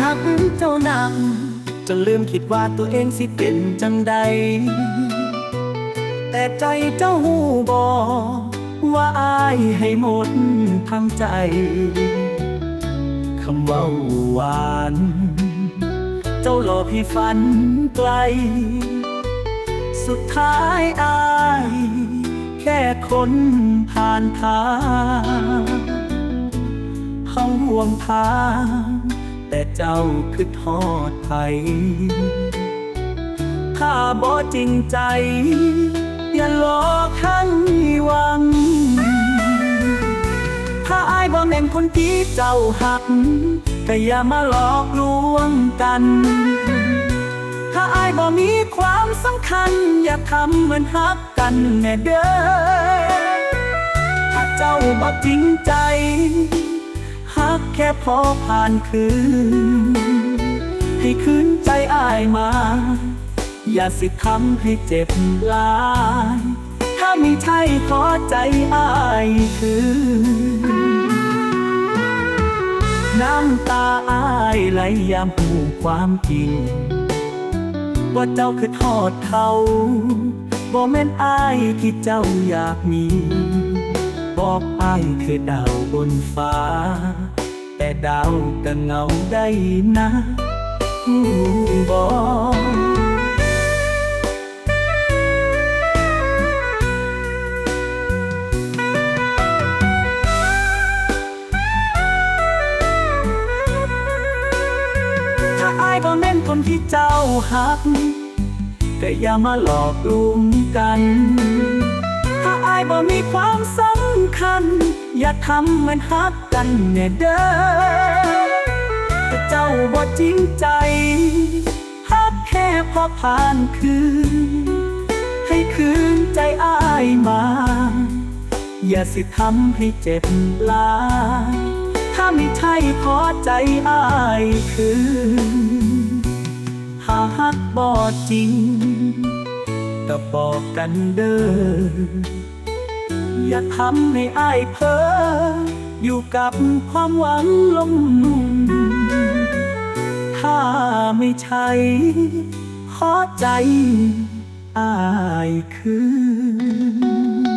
หักเจ้านำจะลืมคิดว่าตัวเองสิเป็นจังใด แต่ใจเจ้าหูบอว่าอายให้หมดทั้งใจคำเว่าหวาน เจ้าหลอกให้ฝันไกล สุดท้ายอายแค่คนผ่านทางเขาห่วงทาง แต่เจ้าคือทอดไทยถ้าบ่จริงใจ อย่าหลอกให้หวัง ถ้าอายบ่แม่นคนที่เจ้าหักก็อย่ามาหลอกลวงกัน ถ้าอายบ่มีความสำคัญ อย่าทำเหมือนฮักกันแน่เด้อ ถ้าเจ้าบ่จริงใจ แค่พอผ่านคืน ให้คืนใจอายมา อย่าสิทำให้เจ็บลาย ถ้าไม่ใช่ขอใจอายคืน น้ำตาอายไหลยามผูความจริง ว่าเจ้าคือทอดเขาบ่แม่นอายที่เจ้าอยากมี บอกอายคือดาวบนฟ้า แต่ดาวก็เงาได้นะบอถ้าอายบ่แม่นคนที่เจ้าหักก็อย่ามาหลอกลวงกัน ถ้าอายบ่มีความสำคัญ อย่าทำเหมือนฮักกันแน่เด้อถ้าเจ้าบ่จริงใจฮักแค่พอผ่านคืน ให้คืนใจอายมา อย่าสิทำให้เจ็บลายถ้าไม่ใช่ขอใจอายคืนหาฮักบอจริง ก็บอกกันเด้อ อย่าทำให้อายเพ้อ อยู่กับความหวังลมถ้าไม่ใช่ขอใจอายคืน